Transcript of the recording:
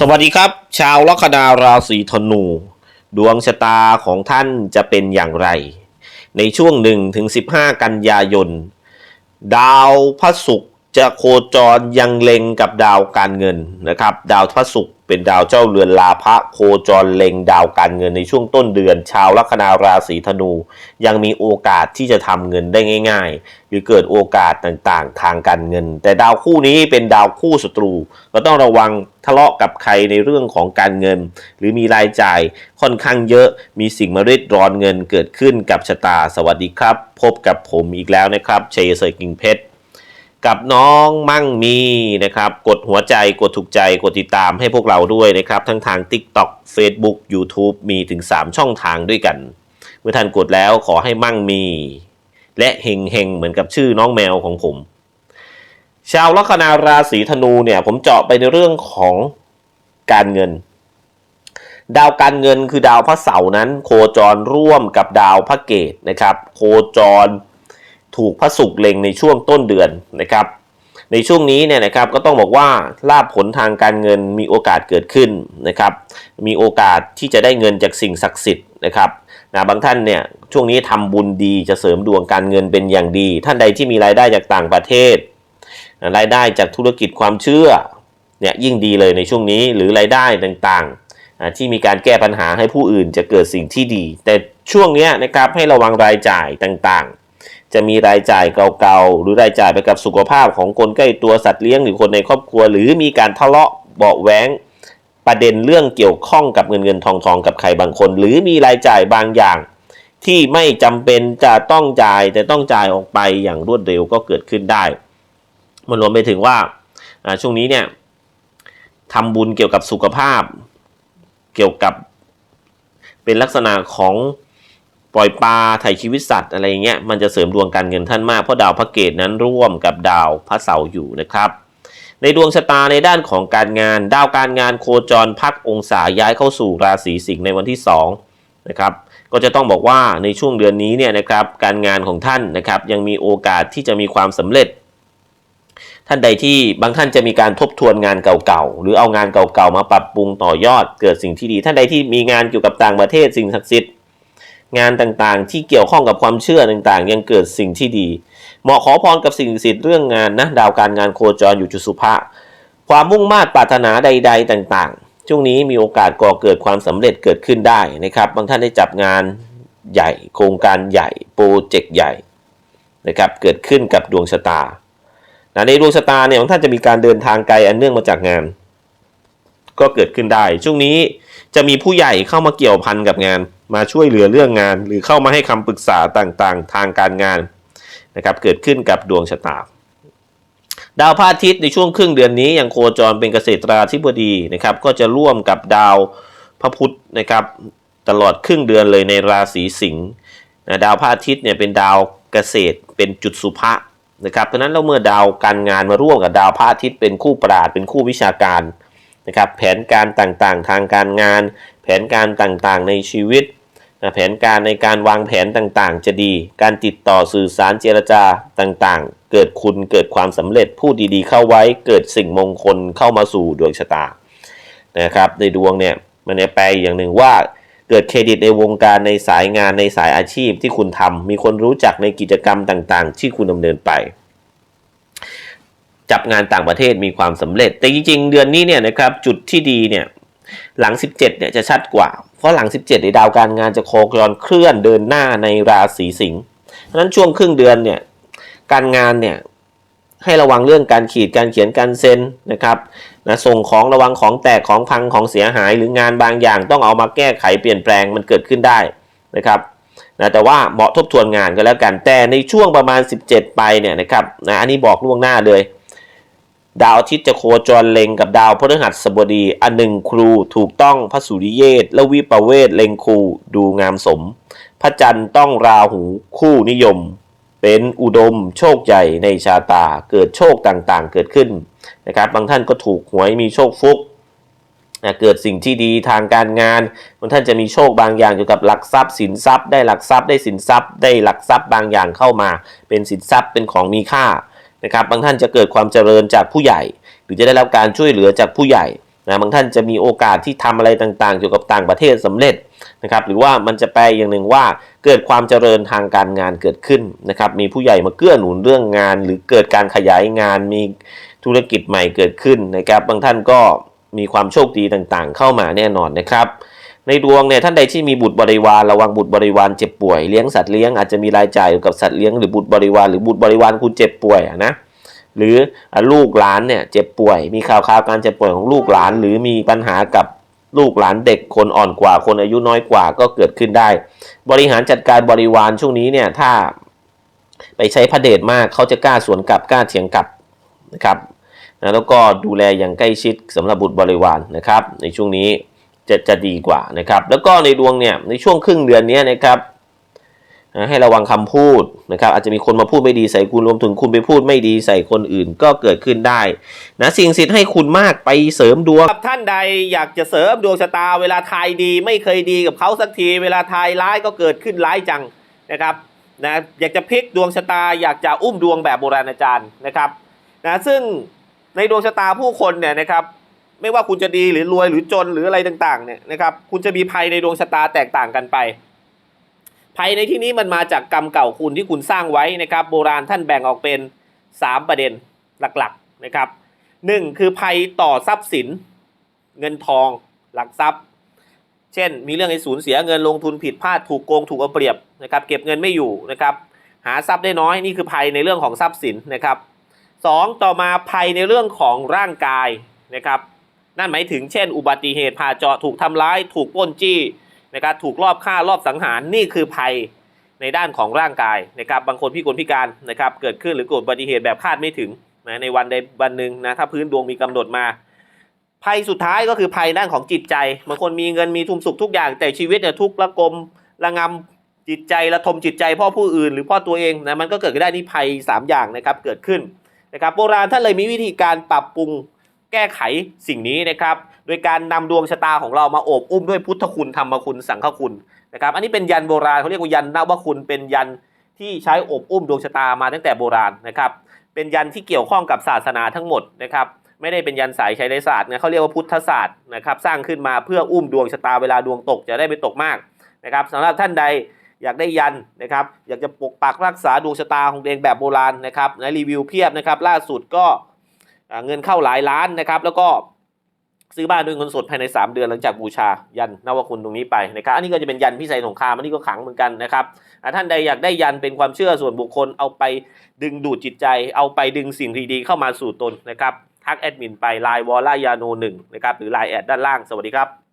สวัสดีครับ ชาวลัคนาราศีธนู ดวงชะตาของท่านจะเป็นอย่างไร ในช่วง1ถึง15 กันยายน ดาวพระศุกร์ จะโคจรยังเล็งกับดาวการเงินนะครับ ดาวพระศุกร์เป็นดาวเจ้าเรือนลาภะโคจรเล็งดาวการเงินในช่วงต้นเดือน ชาวลัคนาราศีธนู ยังมีโอกาสที่จะทำเงินได้ง่าย ๆ หรือเกิดโอกาสต่างๆ ทางการเงิน แต่ดาวคู่นี้เป็นดาวคู่ศัตรูก็ต้องระวังทะเลาะกับใครในเรื่องของการเงิน หรือมีรายจ่ายค่อนข้างเยอะมีสิ่งมาเรีดร้อนเงินเกิดขึ้นกับชะตาสวัสดีครับ พบกับผมอีกแล้วนะครับเชยเซอร์กิงเพชร กับน้องมั่งมีนะครับ กดหัวใจกดถูกใจกดติดตามให้พวกเราด้วยนะครับ ทั้งทาง TikTok Facebook YouTube มีถึง 3 ช่องทางด้วยกัน เมื่อท่านกดแล้วขอให้มั่งมี และเฮงเฮงเหมือนกับชื่อน้องแมวของผม ชาวลัคนาราศีธนูเนี่ย ผมเจาะไปในเรื่องของการเงิน ดาวการเงินคือดาวพระเสาร์นั้น โคจรร่วมกับดาวพระเกตนะครับ โคจร ถูกพระศุกร์เล็งในช่วงต้นเดือนนะครับ ในช่วงนี้เนี่ยนะครับก็ต้องบอกว่าลาภผลทางการเงินมีโอกาสเกิดขึ้นนะครับ มีโอกาสที่จะได้เงินจากสิ่งศักดิ์สิทธิ์นะครับนะบางท่านเนี่ยช่วงนี้ทำบุญดีจะเสริมดวงการเงินเป็นอย่างดี ท่านใดที่มีรายได้จากต่างประเทศนะรายได้จากธุรกิจความเชื่อเนี่ยยิ่งดีเลยในช่วงนี้หรือรายได้ต่างๆ ที่มีการแก้ปัญหาให้ผู้อื่นจะเกิดสิ่งที่ดี แต่ช่วงนี้นะครับให้ระวังรายจ่ายต่างๆ จะมีรายจ่ายเก่าๆ หรือรายจ่ายไปกับสุขภาพของคนใกล้ตัวสัตว์เลี้ยงหรือคนในครอบครัว หรือมีการทะเลาะเบาะแว้งประเด็นเรื่องเกี่ยวข้องกับเงินเงินทองทองกับใครบางคน หรือมีรายจ่ายบางอย่าง ที่ไม่จำเป็นจะต้องจ่ายแต่ต้องจ่ายออกไปอย่างรวดเร็วก็เกิดขึ้นได้ มันรวมไปถึงว่าช่วงนี้เนี่ยทำบุญเกี่ยวกับสุขภาพ เกี่ยวกับเป็นลักษณะของ ปล่อยปลาถ่ายชีวิตสัตว์อะไรเงี้ยมันจะเสริมดวงการเงินท่านมากเพราะดาวพระเกตนั้นร่วมกับดาวพระเสาร์อยู่นะครับ ในดวงชะตาในด้านของการงาน ดาวการงานโคจรพักองศาย้ายเข้าสู่ราศีสิงห์ในวันที่2นะครับก็จะต้องบอกว่าในช่วงเดือนนี้เนี่ยนะครับการงานของท่านนะครับยังมีโอกาสที่จะมีความสำเร็จ ท่านใดที่บางท่านจะมีการทบทวนงานเก่าๆหรือเอางานเก่าๆมาปรับปรุงต่อยอดเกิดสิ่งที่ดี ท่านใดที่มีงานเกี่ยวกับต่างประเทศสิ่งศักดิ์สิทธิ์ งานต่างๆ ที่เกี่ยวข้องกับความเชื่อต่างๆ ยังเกิดสิ่งที่ดี เหมาะขอพรกับสิ่งศักดิ์สิทธิ์เรื่องงานนะดาวการงานโคจรอยู่จุดสุภะความมุ่งมา่ปรารถนาใด ๆ ต่างๆ ช่วงนี้มีโอกาสก่อเกิดความสำเร็จเกิดขึ้นได้นะครับบางท่านได้จับงานใหญ่ โครงการใหญ่โปรเจกต์ใหญ่นะครับเกิดขึ้นกับดวงชะตานะในดวงชะตาเนี่ยบางท่านจะมีการเดินทางไกลอันเนื่องมาจากงาน ก็เกิดขึ้นได้ ช่วงนี้ จะมีผู้ใหญ่เข้ามาเกี่ยวพันกับงาน มาช่วยเหลือเรื่องงาน หรือเข้ามาให้คำปรึกษาต่างๆ ทางการงานนะครับเกิดขึ้นกับดวงชะตา ดาวพระอาทิตย์ในช่วงครึ่งเดือนนี้ยังโคจรเป็นเกษตราธิบดีนะครับก็จะร่วมกับดาวพระพุธนะครับตลอดครึ่งเดือนเลยในราศีสิงห์นะดาวพระอาทิตย์เนี่ยเป็นดาวเกษตรเป็นจุดสุภะนะครับเพราะฉะนั้นเราเมื่อดาวการงานมาร่วมกับดาวพระอาทิตย์เป็นคู่ปราดเป็นคู่วิชาการ นะครับแผนการต่างๆ ทางการงาน แผนการต่างๆ ในชีวิตนะแผนการในการวางแผนต่างๆ จะดี การติดต่อสื่อสารเจรจาต่างๆ เกิดคุณเกิดความสำเร็จพูดดีๆ เข้าไว้เกิดสิ่งมงคลเข้ามาสู่ดวงชะตานะครับในดวงเนี่ยมันจะแปลอย่างหนึ่งว่าเกิดเครดิตในวงการในสายงานในสายอาชีพที่คุณทำมีคนรู้จักในกิจกรรมต่างๆ ที่คุณดำเนินไป จับงานต่างประเทศมีความสำเร็จ แต่จริงๆ เดือนนี้เนี่ยนะครับจุดที่ดีเนี่ยหลัง 17เนี่ยจะชัดกว่า เพราะหลัง 17ในดาวการงานจะโคจรเคลื่อนเดินหน้าในราศีสิงห์เพราะฉะนั้นช่วงครึ่งเดือนเนี่ยการงานเนี่ยให้ระวังเรื่องการขีดการเขียนการเซ็นนะครับนะส่งของระวังของแตกของพังของเสียหายหรืองานบางอย่างต้องเอามาแก้ไขเปลี่ยนแปลงมันเกิดขึ้นได้นะครับนะแต่ว่าเหมาะทบทวนงานก็แล้วกันแต่ในช่วงประมาณ 17 ไปเนี่ยนะครับนะอันนี้บอกล่วงหน้าเลย ดาวอาทิตย์จะโคจรเล็งกับดาวพฤหัสบดี อันหนึ่งครูถูกต้องพระสุริเยศและวิปเวศเล็งครูดูงามสม พระจันทร์ต้องราหูคู่นิยม เป็นอุดมโชคใหญ่ในชาตาเกิดโชคต่างๆเกิดขึ้นนะครับบางท่านก็ถูกหวยมีโชคฟุกเกิดสิ่งที่ดีทางการงานบางท่านจะมีโชคบางอย่างเกี่ยวกับหลักทรัพย์สินทรัพย์ ได้หลักทรัพย์ได้สินทรัพย์ ได้หลักทรัพย์บางอย่างเข้ามา เป็นสินทรัพย์เป็นของมีค่า นะครับบางท่านจะเกิดความเจริญจากผู้ใหญ่ หรือจะได้รับการช่วยเหลือจากผู้ใหญ่นะบางท่านจะมีโอกาสที่ทำอะไรต่างๆเกี่ยวกับต่างประเทศสำเร็จนะครับหรือว่ามันจะแปลอย่างหนึ่งว่าเกิดความเจริญทางการงานเกิดขึ้นนะครับมีผู้ใหญ่มาเกื้อหนุนเรื่องงาน หรือเกิดการขยายงานมีธุรกิจใหม่เกิดขึ้นนะครับบางท่านก็มีความโชคดีต่างๆ เข้ามาแน่นอนนะครับ ในดวงเนี่ยท่านใดที่มีบุตรบริวารระวังบุตรบริวารเจ็บป่วยเลี้ยงสัตว์เลี้ยงอาจจะมีรายจ่ายอยู่กับสัตว์เลี้ยงหรือบุตรบริวารหรือบุตรบริวารคุณเจ็บป่วยนะหรือลูกหลานเนี่ยเจ็บป่วย มีข่าวข่าวการเจ็บป่วยของลูกหลาน หรือมีปัญหากับลูกหลานเด็กคนอ่อนกว่าคนอายุน้อยกว่าก็เกิดขึ้นได้ บริหารจัดการบริวารช่วงนี้เนี่ยถ้าไปใช้พระเดชมากเขาจะกล้าสวนกลับกล้าเถียงกลับนะครับนะแล้วก็ดูแลอย่างใกล้ชิดสำหรับบุตรบริวารนะครับ ในช่วงนี้ จะจะดีกว่านะครับ แล้วก็ในดวงเนี่ยในช่วงครึ่งเดือนนี้นะครับให้ระวังคำพูดนะครับ อาจจะมีคนมาพูดไม่ดีใส่คุณรวมถึงคุณไปพูดไม่ดีใส่คนอื่นก็เกิดขึ้นได้นะสิ่งศักดิ์สิทธิ์ให้คุณมากไปเสริมดวงท่านใดอยากจะเสริมดวงชะตา เวลาทายดีไม่เคยดีกับเขาสักที เวลาทายร้ายก็เกิดขึ้นร้ายจังนะครับนะอยากจะพลิกดวงชะตา อยากจะอุ้มดวงแบบโบราณอาจารย์นะครับนะซึ่งในดวงชะตาผู้คนเนี่ยนะครับ ไม่ว่าคุณจะดีหรือรวยหรือจนหรืออะไรต่างๆเนี่ยนะครับคุณจะมีภัยในดวงชะตาแตกต่างกันไป ภัยในที่นี้มันมาจากกรรมเก่าคุณที่คุณสร้างไว้นะครับ โบราณท่านแบ่งออกเป็น 3 ประเด็นหลักๆนะครับหนึ่งคือภัยต่อทรัพย์สิน เงินทองหลักทรัพย์ เช่น มีเรื่องให้สูญเสียเงินลงทุนผิดพลาดถูกโกงถูกเอาเปรียบนะครับเก็บเงินไม่อยู่นะครับหาทรัพย์ได้น้อยนี่คือภัยในเรื่องของทรัพย์สินนะครับสองต่อมาภัยในเรื่องของร่างกายนะครับ นั่นหมายถึงเช่น อุบัติเหตุผ่าเจาะถูกทำร้าย ถูกป้นจี้นะครับถูกลอบฆ่ารอบสังหารนี่คือภัยในด้านของร่างกายนะครับบางคนพิกลพิการนะครับเกิดขึ้นหรือเกิดอุบัติเหตุแบบคาดไม่ถึงนะในวันใดวันหนึ่งนะถ้าพื้นดวงมีกำหนดมา ภัยสุดท้ายก็คือภัยด้านของจิตใจบางคนมีเงินมีทุนสุขทุกอย่าง แต่ชีวิตเนี่ยทุกข์ระกมระงำจิตใจระทมจิตใจพ่อผู้อื่น หรือพ่อตัวเองนะมันก็เกิดขึ้นได้นี่ภัยสามอย่างนะครับเกิดขึ้นนะครับโบราณท่านเลยมีวิธีการปรับปรุง ก้ไขสิ่งนี้นะครับโดยการนำดวงชะตาของเรามาโอบอุ้มด้วยพุทธคุณธรรมคุณสังฆคุณนะครับอันนี้เป็นยันโบราณเขาเรียกว่ายันนวคุณเป็นยันที่ใช้อบอุ้มดวงชะตามาตั้งแต่โบราณนะครับเป็นยันที่เกี่ยวข้องกับศาสนาทั้งหมดนะครับไม่ได้เป็นยันสายใชัยศาสตร์นะเขาเรียกว่าพุทธศาสตร์นะครับสร้างขึ้นมาเพื่ออุ้มดวงชะตาเวลาดวงตกจะได้ไม่ตกมากนะครับสำหรับท่านใดอยากได้ยันนะครับอยากจะปกปักรักษาดวงชะตาของตัวเองแบบโบราณนะครับนะรีวิวเพียบนะครับล่าสุดก็ เงินเข้าหลายล้านนะครับ แล้วก็ซื้อบ้านด้วยเงินสดภายใน 3 เดือนหลังจากบูชายันนวคุณตรงนี้ไปนะครับอันนี้ก็จะเป็นยันพิสัยสงครามอันนี้ก็ขังเหมือนกันนะครับท่านใดอยากได้ยันเป็นความเชื่อส่วนบุคคลเอาไปดึงดูดจิตใจ เอาไปดึงสิ่งดีๆเข้ามาสู่ตนนะครับทักแอดมินไปไลน์วอลล่ายาโนหนึ่งนะครับหรือไลน์แอดด้านล่างสวัสดีครับ